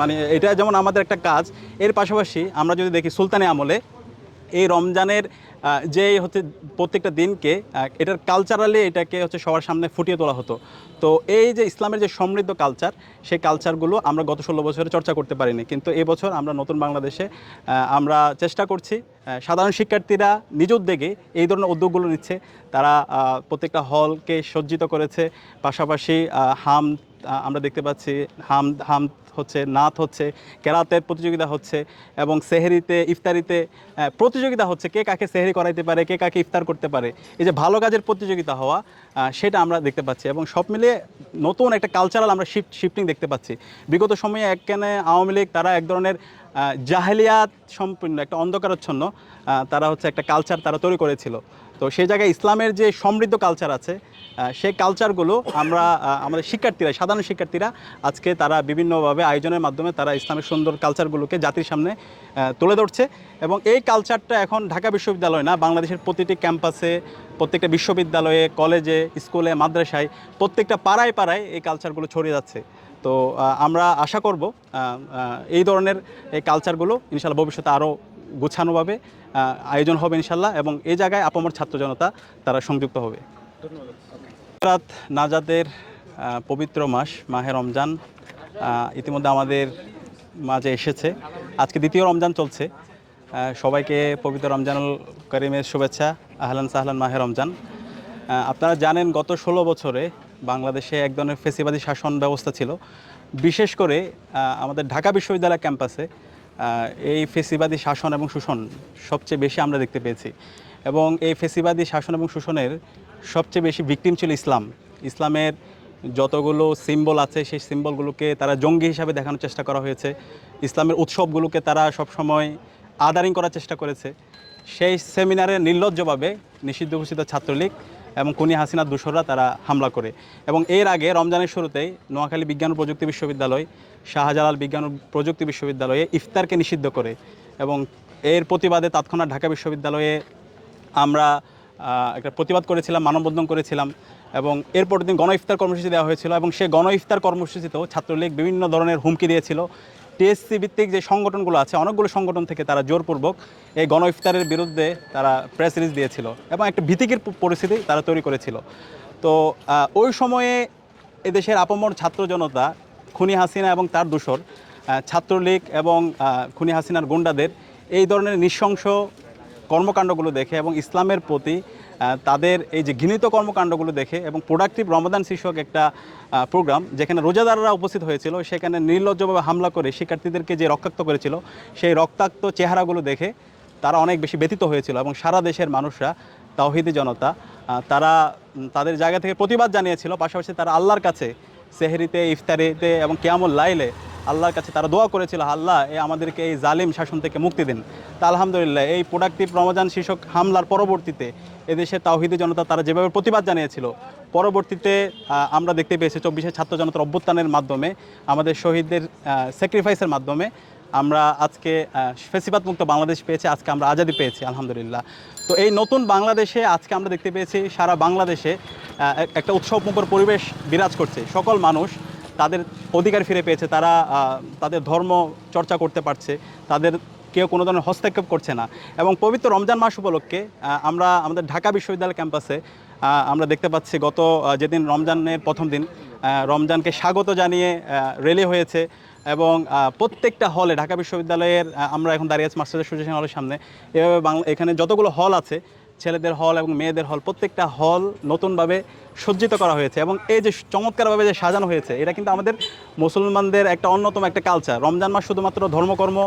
মানে এটা যেমন আমাদের একটা কাজ, এর পাশাপাশি আমরা যদি দেখি সুলতানি আমলে, এই রমজানের যে হচ্ছে প্রত্যেকটা দিনকে এটার কালচারালি এটাকে হচ্ছে সবার সামনে ফুটিয়ে তোলা হতো। তো এই যে ইসলামের যে সমৃদ্ধ কালচার সেই কালচারগুলো আমরা গত ষোলো বছরে চর্চা করতে পারিনি। কিন্তু এবছর আমরা নতুন বাংলাদেশে আমরা চেষ্টা করছি সাধারণ শিক্ষার্থীরা নিজ উদ্যোগে এই ধরনের উদ্যোগগুলো নিচ্ছে। তারা প্রত্যেকটা হলকে সজ্জিত করেছে। পাশাপাশি হাম আমরা দেখতে পাচ্ছি হাম হাম হচ্ছে নাথ হচ্ছে, কেরাতের প্রতিযোগিতা হচ্ছে এবং সেহেরিতে, ইফতারিতে প্রতিযোগিতা হচ্ছে, কে কাকে সেহেরি করাইতে পারে, কে কাকে ইফতার করতে পারে। এই যে ভালো কাজের প্রতিযোগিতা হওয়া সেটা আমরা দেখতে পাচ্ছি এবং সব মিলিয়ে নতুন একটা কালচারাল আমরা শিফট শিফটিং দেখতে পাচ্ছি। বিগত সময়ে একখানে আওয়ামী লীগ, তারা এক ধরনের জাহেলিয়াত সম্পূর্ণ, একটা অন্ধকারচ্ছন্ন তারা হচ্ছে একটা কালচার তারা তৈরি করেছিল। তো সেই জায়গায় ইসলামের যে সমৃদ্ধ কালচার আছে সেই কালচারগুলো আমরা আমাদের শিক্ষার্থীরা, সাধারণ শিক্ষার্থীরা আজকে তারা বিভিন্নভাবে আয়োজনের মাধ্যমে তারা ইসলামের সুন্দর কালচারগুলোকে জাতির সামনে তুলে ধরছে। এবং এই কালচারটা এখন ঢাকা বিশ্ববিদ্যালয় না, বাংলাদেশের প্রতিটি ক্যাম্পাসে, প্রত্যেকটা বিশ্ববিদ্যালয়ে, কলেজে, স্কুলে, মাদ্রাসায়, প্রত্যেকটা পাড়ায় পাড়ায় এই কালচারগুলো ছড়িয়ে যাচ্ছে। তো আমরা আশা করব এই ধরনের এই কালচারগুলো ইনশাল্লাহ ভবিষ্যতে আরও গোছানোভাবে আয়োজন হবে ইনশাল্লাহ এবং এই জায়গায় আপামর ছাত্র জনতা তারা সংযুক্ত হবে। রাত নাজাদের পবিত্র মাস, মাহে রমজান ইতিমধ্যে আমাদের মাঝে এসেছে। আজকে দ্বিতীয় রমজান চলছে। সবাইকে পবিত্র রমজানুল করিমের শুভেচ্ছা। আহলান সাহলান মাহে রমজান। আপনারা জানেন গত ষোলো বছরে বাংলাদেশে এক ধরনের ফেসিবাদী শাসন ব্যবস্থা ছিল। বিশেষ করে আমাদের ঢাকা বিশ্ববিদ্যালয় ক্যাম্পাসে এই ফেসিবাদী শাসন এবং শোষণ সবচেয়ে বেশি আমরা দেখতে পেয়েছি। এবং এই ফেসিবাদী শাসন এবং শোষণের সবচেয়ে বেশি ভিকটিম ছিল ইসলাম। ইসলামের যতগুলো সিম্বল আছে, সেই সিম্বলগুলোকে তারা জঙ্গি হিসাবে দেখানোর চেষ্টা করা হয়েছে। ইসলামের উৎসবগুলোকে তারা সবসময় আদারিং করার চেষ্টা করেছে। সেই সেমিনারে নির্লজ্জভাবে নিষিদ্ধ ঘোষিত ছাত্রলীগ এবং কুনি হাসিনা দূষররা তারা হামলা করে। এবং এর আগে রমজানের শুরুতেই নোয়াখালী বিজ্ঞান প্রযুক্তি বিশ্ববিদ্যালয়, শাহজালাল বিজ্ঞান প্রযুক্তি বিশ্ববিদ্যালয়ে ইফতারকে নিষিদ্ধ করে এবং এর প্রতিবাদে তৎক্ষণাৎ ঢাকা বিশ্ববিদ্যালয়ে আমরা একটা প্রতিবাদ করেছিলাম, মানববন্ধন করেছিলাম এবং এরপর দিন গণ ইফতার কর্মসূচি দেওয়া হয়েছিল এবং সেই গণ ইফতার কর্মসূচিতেও ছাত্রলীগ বিভিন্ন ধরনের হুমকি দিয়েছিল টিএসসি ভিত্তিক যে সংগঠনগুলো আছে, অনেকগুলো সংগঠন থেকে তারা জোরপূর্বক এই গণ ইফতারের বিরুদ্ধে তারা প্রেস রিলিজ দিয়েছিল এবং একটা ভীতিকর পরিস্থিতি তারা তৈরি করেছিল। তো ওই সময়ে এদেশের আপমর ছাত্র জনতা খুনি হাসিনা এবং তার দূষর ছাত্রলীগ এবং খুনি হাসিনার গুন্ডাদের এই ধরনের নৃশংস কর্মকাণ্ডগুলো দেখে এবং ইসলামের প্রতি তাদের এই যে ঘৃণিত কর্মকাণ্ডগুলো দেখে এবং প্রোডাক্টিভ রমাদান শীর্ষক একটা প্রোগ্রাম যেখানে রোজাদাররা উপস্থিত হয়েছিল, সেখানে নির্লজ্জভাবে হামলা করে শিক্ষার্থীদেরকে যে রক্তাক্ত করেছিল, সেই রক্তাক্ত চেহারাগুলো দেখে তারা অনেক বেশি ব্যতীত হয়েছিল এবং সারা দেশের মানুষরা, তাওহিদি জনতা তারা তাদের জায়গা থেকে প্রতিবাদ জানিয়েছিল। পাশাপাশি তারা আল্লাহর কাছে, সেহরিতে, ইফতারিতে এবং কেয়ামুল লাইলে আল্লাহর কাছে তারা দোয়া করেছিল, আল্লাহ এই আমাদেরকে এই জালিম শাসন থেকে মুক্তি দিন। তা আলহামদুলিল্লাহ, এই প্রোডাক্টিভ রমজান শীর্ষক হামলার পরবর্তীতে এদেশের তাওহিদি জনতা তারা যেভাবে প্রতিবাদ জানিয়েছিল, পরবর্তীতে আমরা দেখতে পেয়েছি চব্বিশে ছাত্র জনতার অভ্যুত্থানের মাধ্যমে, আমাদের শহীদদের স্যাক্রিফাইসের মাধ্যমে আমরা আজকে ফেসিবাদ মুক্ত বাংলাদেশ পেয়েছি, আজকে আমরা আজাদি পেয়েছি, আলহামদুলিল্লাহ। তো এই নতুন বাংলাদেশে আজকে আমরা দেখতে পেয়েছি সারা বাংলাদেশে একটা উৎসবমুখর পরিবেশ বিরাজ করছে। সকল মানুষ তাদের অধিকার ফিরে পেয়েছে, তারা তাদের ধর্ম চর্চা করতে পারছে, তাদের কেউ কোনো ধরনের হস্তক্ষেপ করছে না। এবং পবিত্র রমজান মাস উপলক্ষে আমরা আমাদের ঢাকা বিশ্ববিদ্যালয় ক্যাম্পাসে আমরা দেখতে পাচ্ছি গত যেদিন রমজানের প্রথম দিন রমজানকে স্বাগত জানিয়ে রেলি হয়েছে এবং প্রত্যেকটা হলে ঢাকা বিশ্ববিদ্যালয়ের আমরা এখন দাঁড়িয়ে আছি মাস্টার সুজেশন হলের সামনে। এভাবে বাংলা, এখানে যতগুলো হল আছে ছেলেদের হল এবং মেয়েদের হল, প্রত্যেকটা হল নতুনভাবে সজ্জিত করা হয়েছে এবং এই যে চমৎকারভাবে যে সাজানো হয়েছে, এটা কিন্তু আমাদের মুসলমানদের একটা অন্যতম একটা কালচার রমজান মাস শুধুমাত্র ধর্মকর্ম